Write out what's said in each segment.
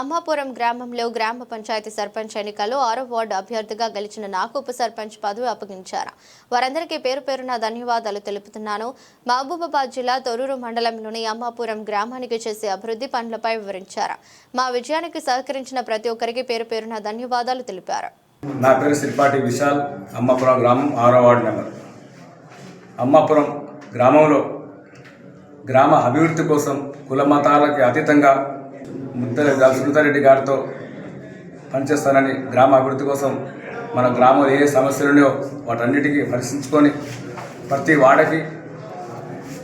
అమ్మాపురం గ్రామంలో గ్రామ పంచాయతీ సర్పంచ్ ఎన్నికల్లో ఆరో వార్డు అభ్యర్థిగా గెలిచిన నాకు ఉప సర్పంచ్ పదవి అప్పగించారు. వారందరికీ పేరు పేరున ధన్యవాదాలు తెలుపుతున్నాను. మహబూబాబాద్ జిల్లా తొరూరు మండలంలోని అమ్మాపురం గ్రామానికి చేసే అభివృద్ధి పనులపై వివరించారు. మా విజయానికి సహకరించిన ప్రతి ఒక్కరికి పేరు పేరున ధన్యవాదాలు తెలిపారు. నా పేరు శ్రీపాటి విశాల్ అమ్మాపురం గ్రామం ఆరో వార్డు నెంబర్ అమ్మాపురం గ్రామంలో గ్రామ అభివృద్ధి కోసం కుల మతాలకి అతీతంగా ముద్ద సునీతారెడ్డి గారితో పనిచేస్తానని గ్రామ అభివృద్ధి కోసం మన గ్రామంలో ఏ సమస్యలు ఉన్నాయో వాటన్నిటికీ పరిశీలించుకొని ప్రతి వాడకి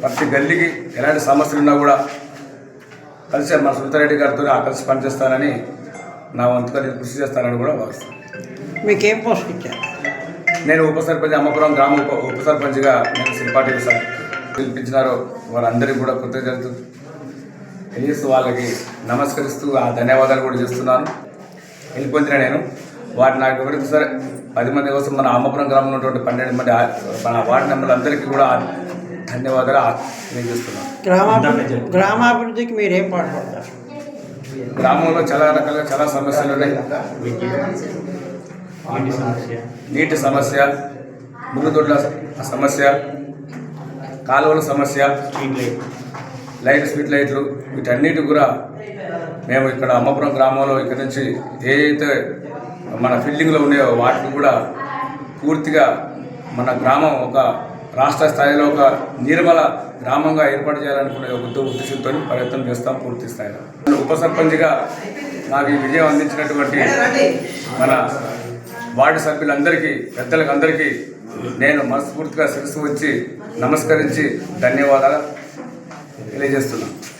ప్రతి గల్లీకి ఎలాంటి సమస్యలు ఉన్నా కూడా కలిసి మన సునీతారెడ్డి గారితో ఆ కలిసి పనిచేస్తానని నా వంతుగా నేను కృషి చేస్తానని కూడా భావిస్తాను మీకేం పోస్ట్ ఇచ్చారు? నేను ఉప సర్పంచ్ అమ్మపురం గ్రామ ఉప ఉప సర్పంచ్గా నేను శిల్పాటి సార్ పిలిపించినారో వారందరికీ కూడా కృతజ్ఞతలు. తెలియస్తూ వాళ్ళకి నమస్కరిస్తూ ఆ ధన్యవాదాలు కూడా చేస్తున్నాను. వెళ్ళిపోతున్నా నేను. వాటి నాకు ఎవరికి సరే పది మంది కోసం మన అమ్మపురం గ్రామంలో ఉన్నటువంటి పన్నెండు మంది మన వార్డు మెంబర్లందరికీ కూడా ధన్యవాదాలు తెలియజేస్తున్నాను. గ్రామాభివృద్ధి గ్రామాభివృద్ధికి మీరేం పాటుపడతారు గ్రామంలో చాలా రకాలుగా చాలా సమస్యలు ఉన్నాయి. నీటి సమస్య. మురుగుదొడ్ల సమస్య కాలువల సమస్య లైట్ స్ట్రీట్ లైట్లు వీటన్నిటి కూడా మేము ఇక్కడ అమ్మపురం గ్రామంలో ఇక్కడ నుంచి ఏదైతే మన ఫీల్డింగ్లో ఉండే వాటిని కూడా పూర్తిగా మన గ్రామం ఒక రాష్ట్ర స్థాయిలో ఒక నిర్మల గ్రామంగా ఏర్పాటు చేయాలనుకునే ఒక ఉద్దేశంతో ప్రయత్నం చేస్తాం పూర్తి స్థాయిలో. ఉప సర్పంచ్గా నాకు ఈ విజయం అందించినటువంటి మన వార్డు సభ్యులందరికీ పెద్దలకు అందరికీ నేను మనస్ఫూర్తిగా శిరస్సు వచ్చి నమస్కరించి ధన్యవాదాలు. తెలియజేస్తున్నాను